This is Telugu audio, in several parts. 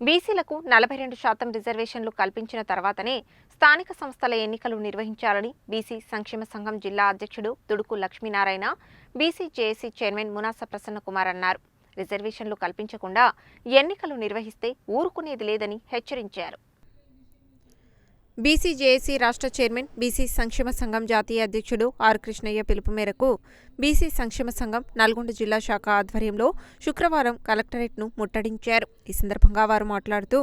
బీసీలకు నలభై రెండు శాతం రిజర్వేషన్లు కల్పించిన తర్వాతనే స్థానిక సంస్థల ఎన్నికలు నిర్వహించాలని బీసీ సంక్షేమ సంఘం జిల్లా అధ్యక్షుడు Duduku Lakshminarayana BC JAC chairman Munasa Prasanna Kumar అన్నారు. రిజర్వేషన్లు కల్పించకుండా ఎన్నికలు నిర్వహిస్తే ఊరుకునేది లేదని హెచ్చరించారు. బీసీజేఏసీ రాష్ట్ర చైర్మన్ బీసీ సంక్షేమ సంఘం జాతీయ అధ్యక్షుడు ఆర్ కృష్ణయ్య పిలుపు మేరకు బీసీ సంక్షేమ సంఘం నల్గొండ జిల్లా శాఖ ఆధ్వర్యంలో శుక్రవారం కలెక్టరేట్ను ముట్టడించారు. ఈ సందర్భంగా వారు మాట్లాడుతూ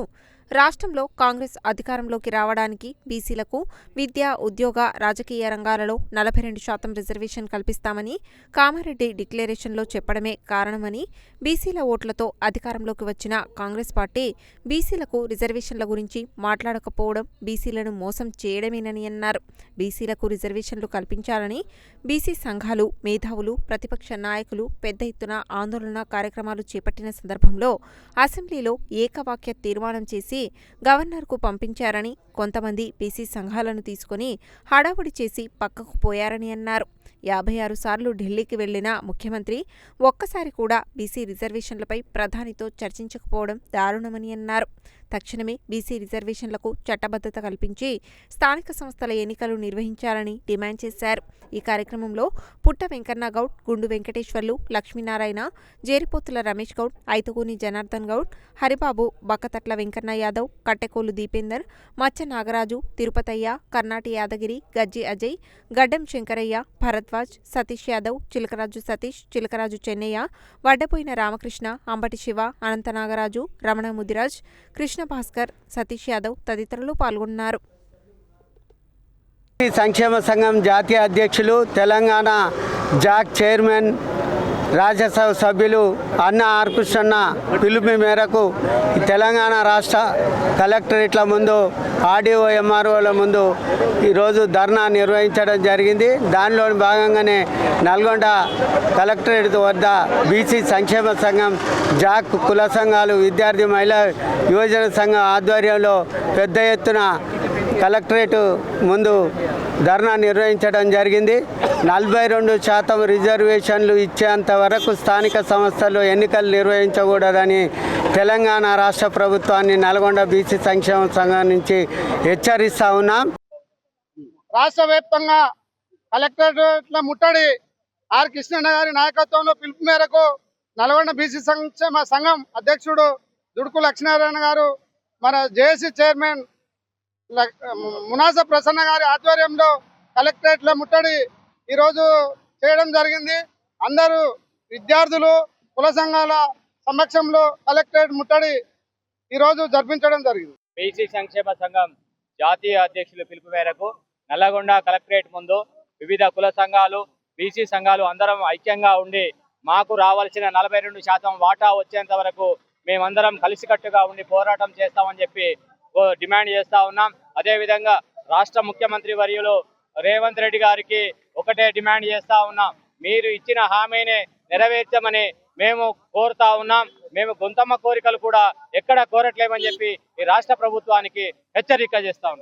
రాష్ట్రంలో కాంగ్రెస్ అధికారంలోకి రావడానికి బీసీలకు విద్య ఉద్యోగ రాజకీయ రంగాలలో నలభై రెండు శాతం రిజర్వేషన్ కల్పిస్తామని కామారెడ్డి డిక్లరేషన్లో చెప్పడమే కారణమని బీసీల ఓట్లతో అధికారంలోకి వచ్చిన కాంగ్రెస్ పార్టీ బీసీలకు రిజర్వేషన్ల గురించి మాట్లాడకపోవడం బీసీలను మోసం చేయడమేనని అన్నారు. బీసీలకు రిజర్వేషన్లు కల్పించాలని బీసీ సంఘాలు మేధావులు ప్రతిపక్ష నాయకులు పెద్ద ఎత్తున ఆందోళన కార్యక్రమాలు చేపట్టిన సందర్భంలో అసెంబ్లీలో ఏకవాక్య తీర్మానం చేసి గవర్నర్కు పంపించారని కొంతమంది బీసీ సంఘాలను తీసుకుని హడావుడి చేసి పక్కకు పోయారని అన్నారు. యాభై ఆరు సార్లు ఢిల్లీకి వెళ్ళిన ముఖ్యమంత్రి ఒక్కసారి కూడా బీసీ రిజర్వేషన్లపై ప్రధానితో చర్చించకపోవడం దారుణమని అన్నారు. తక్షణమే బీసీ రిజర్వేషన్లకు చట్టబద్ధత కల్పించి స్థానిక సంస్థల ఎన్నికలు నిర్వహించాలని డిమాండ్ చేశారు. ఈ కార్యక్రమంలో పుట్ట వెంకన్న గౌడ్ గుండు వెంకటేశ్వర్లు లక్ష్మీనారాయణ జేరిపోతుల రమేష్ గౌడ్ ఐతుగూని జనార్దన్ గౌడ్ హరిబాబు బక్కతట్ల వెంకన్న యాదవ్ కట్టెకోలు దీపేందర్ మచ్చ నాగరాజు తిరుపతయ్య కర్ణాటి యాదగిరి గజ్జి అజయ్ గడ్డం శంకరయ్య భరద్వాజ్ సతీష్ యాదవ్ చిలకరాజు సతీష్ చిలకరాజు చెన్నయ్య వడ్డపోయిన రామకృష్ణ అంబటి శివ అనంత నాగరాజు రమణ ముదిరాజ్ కృష్ణ భాస్కర్ సతీష్ యాదవ్ తదితరులు పాల్గొన్నారు. సంక్షేమ సంఘం జాతీయ అధ్యక్షులు తెలంగాణ జాక్ చైర్మన్ రాజ్యసభ సభ్యులు అన్న ఆర్కృష్ణ పిలుపు మేరకు తెలంగాణ రాష్ట్ర కలెక్టరేట్ల ముందు ఆర్డీఓ ఎంఆర్ఓల ముందు ఈరోజు ధర్నా నిర్వహించడం జరిగింది. దానిలో భాగంగానే నల్గొండ కలెక్టరేట్ వద్ద బీసీ సంక్షేమ సంఘం జాక్ కుల సంఘాలు విద్యార్థి మహిళా యువజన సంఘం ఆధ్వర్యంలో పెద్ద ఎత్తున కలెక్టరేట్ ముందు ధర్నా నిర్వహించడం జరిగింది. నలభై రెండు శాతం రిజర్వేషన్లు ఇచ్చేంత వరకు స్థానిక సంస్థలు ఎన్నికలు నిర్వహించకూడదని తెలంగాణ రాష్ట్ర ప్రభుత్వాన్ని నల్గొండ బీసీ సంక్షేమ సంఘం నుంచి హెచ్చరిస్తా ఉన్నాం. రాష్ట్ర వ్యాప్తంగా కలెక్టరేట్ల ముట్టడి ఆర్ కృష్ణన్న గారి నాయకత్వంలో పిలుపు మేరకు నల్గొండ బీసీ సంక్షేమ సంఘం అధ్యక్షుడు దుడుకు లక్ష్మీనారాయణ గారు మన జేఏసీ చైర్మన్ మునాస ప్రసన్న గారి ఆధ్వర్యంలో కలెక్టరేట్ల ముట్టడి ఈరోజు చేయడం జరిగింది. అందరూ విద్యార్థులు కుల సంఘాల సమక్షంలో కలెక్టరేట్ ముట్టడి ఈరోజు జరిపించడం జరిగింది. బీసీ సంక్షేమ సంఘం జాతీయ అధ్యక్షులు పిలుపు మేరకు నల్లగొండ కలెక్టరేట్ ముందు వివిధ కుల సంఘాలు బీసీ సంఘాలు అందరం ఐక్యంగా ఉండి మాకు రావాల్సిన నలభై రెండు శాతం వాటా వచ్చేంత వరకు మేమందరం కలిసికట్టుగా ఉండి పోరాటం చేస్తామని చెప్పి ఓ డిమాండ్ చేస్తా ఉన్నాం. అదే విధంగా రాష్ట్ర ముఖ్యమంత్రి వర్యులు రేవంత్ రెడ్డి గారికి ఒకటే డిమాండ్ చేస్తా ఉన్నాం. మీరు ఇచ్చిన హామీని నెరవేర్చమని మేము కోరుతా ఉన్నాం. మేము గొంతమ్మ కోరికలు కూడా ఎక్కడ కోరట్లేమని చెప్పి ఈ రాష్ట్ర ప్రభుత్వానికి హెచ్చరిక చేస్తా ఉన్నాం.